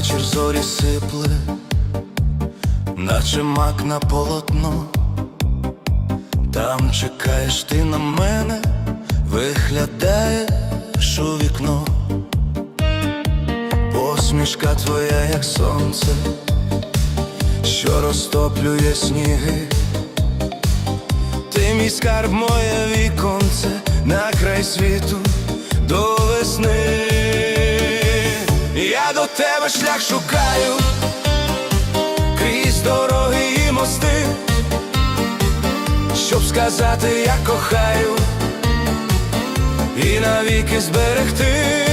вечір зорі сипле, наче мак на полотно. Там чекаєш ти на мене, виглядаєш у вікно. Посмішка твоя, як сонце, що розтоплює сніги. Ти мій скарб, моє віконце, на край світу до весни. До тебе шлях шукаю, крізь дороги і мости, щоб сказати, я кохаю і навіки зберегти.